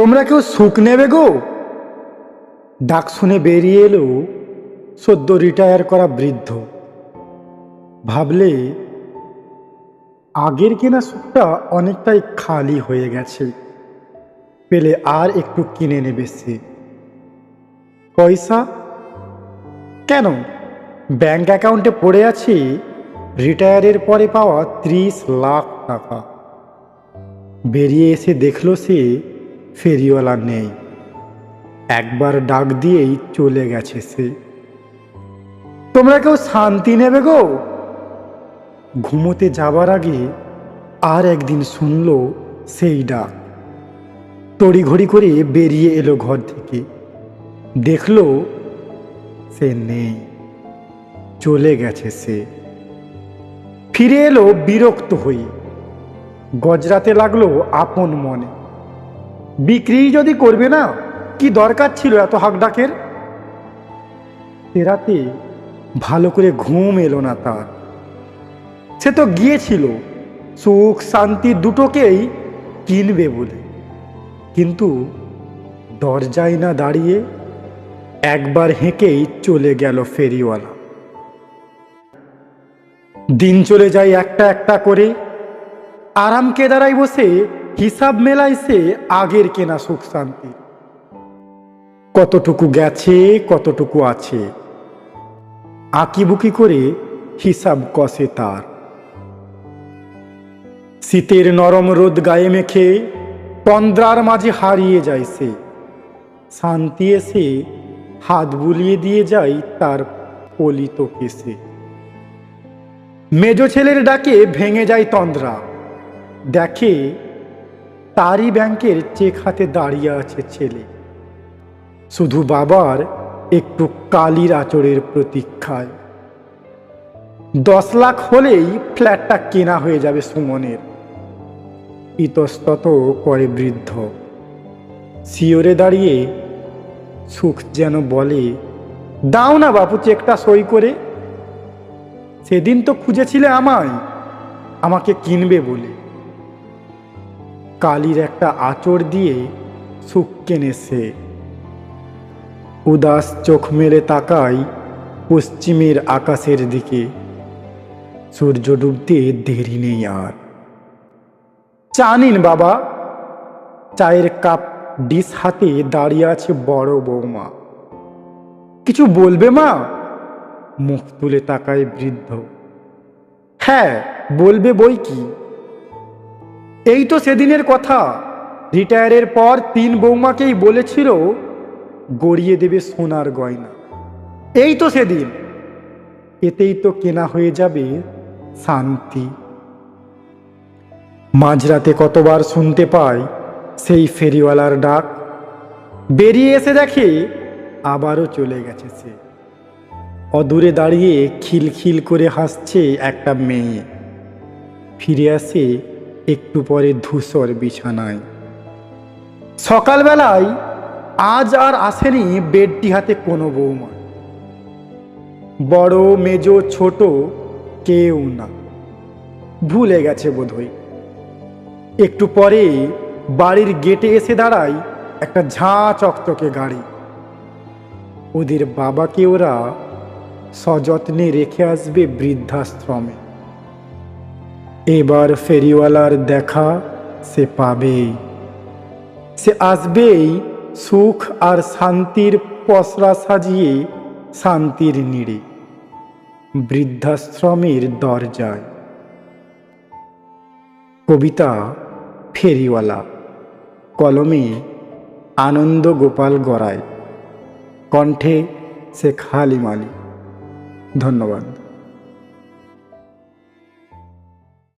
তোমরা কেউ সুখ নেবে গো? ডাক শুনে বেরিয়ে এলো সদ্য রিটায়ার করা বৃদ্ধ। ভাবলে, আগের কেনা সুখটা অনেকটাই খালি হয়ে গেছে। পেলে আর একটু কিনে নেবে সে। পয়সা? কেন? ব্যাংক অ্যাকাউন্টে পড়ে আছে, রিটায়ারের পরে পাওয়া ত্রিশ লাখ টাকা। বেরিয়ে এসে দেখল সে ফেরিওয়ালা নেই। একবার ডাক দিয়েই চলে গেছে সে। তোমরা কেউ শান্তি নেবে গো? ঘুমোতে যাবার আগে আর একদিন শুনল সেই ডাক। তড়িঘড়ি করে বেরিয়ে এলো ঘর থেকে। দেখল সে নেই। চলে গেছে সে। ফিরে এলো বিরক্ত হয়ে। গজরাতে লাগল আপন মনে। বিক্রি যদি করবে না, কি দরকার ছিল এত হাক ডাকের রাতে ভালো করে ঘুম এলো না তার। সে তো গিয়েছিল, সুখ, শান্তি দুটোকেই কিনবে বলে। কিন্তু দরজায় না দাঁড়িয়ে একবার হেঁকেই চলে গেল ফেরিওয়ালা। দিন চলে যায় একটা একটা করে। আরাম কেদারায় বসে হিসাব মেলাইছে আগের কেনা সুখ শান্তি। কতটুকু গেছে, কতটুকু আছে। আঁকিবুকি করে হিসাব কষে তার। শীতের নরম রোদ গায়ে মেখে তন্দ্রার মাঝে হারিয়ে যায় সে। শান্তি এসে হাত বুলিয়ে দিয়ে যায় তার পলিত কেসে। মেজ ছেলের ডাকে ভেঙে যায় তন্দ্রা। দেখে তারই ব্যাংকের চেক হাতে দাঁড়িয়ে আছে ছেলে। শুধু বাবার একটু কালির আচরের প্রতীক্ষায়। দশ লাখ হলেই ফ্ল্যাটটা কেনা হয়ে যাবে সুমনের। ইতস্তত করে বৃদ্ধ। শিওরে দাঁড়িয়ে সুখ যেন বলে, দাও না বাপু, চেকটা সই করে। সেদিন তো খুঁজেছিলে আমায়, আমাকে কিনবে বলে। কালির একটা আচর দিয়ে সুখ কেনে সে। উদাস চোখ মেলে তাকাই পশ্চিমের আকাশের দিকে। সূর্য ডুবতে দেরি নেই আর। চা নিন বাবা। চায়ের কাপ ডিস হাতে দাঁড়িয়ে আছে বড় বৌমা। কিছু বলবে মা? মুখ তুলে তাকায় বৃদ্ধ। হ্যাঁ বলবে বই কি? এই তো সেদিনের কথা। রিটায়ারের পর তিন বৌমাকেই বলেছিল, গড়িয়ে দেবে সোনার গয়না। এই তো সেদিন। এতেই তো কেনা হয়ে যাবে শান্তি। মাঝরাতে কতবার শুনতে পায় সেই ফেরিওয়ালার ডাক। বেরিয়ে এসে দেখে আবারও চলে গেছে সে। অদূরে দাঁড়িয়ে খিলখিল করে হাসছে একটা মেয়ে। ফিরে আসে একটু পরে ধূসর বিছানায়। সকালবেলায় আজ আর আসেনি বেডটি হাতে কোনো বৌমা। বড়, মেজ, ছোট কেউ না। ভুলে গেছে বোধহয়। একটু পরে বাড়ির গেটে এসে দাঁড়ায় একটা ঝাঁ চকচকে গাড়ি। ওদের বাবাকে ওরা সযত্নে রেখে আসবে বৃদ্ধাশ্রমে। এবার ফেরিওয়ালার দেখা সে পাবেই সে আসবেই সুখ আর শান্তির পসরা সাজিয়ে শান্তির নিড়ে, বৃদ্ধাশ্রমের দরজায়। কবিতা ফেরিওয়ালা, কলমে আনন্দ গোপাল গড়ায়। কণ্ঠে শেখ হালিম ধন্যবাদ।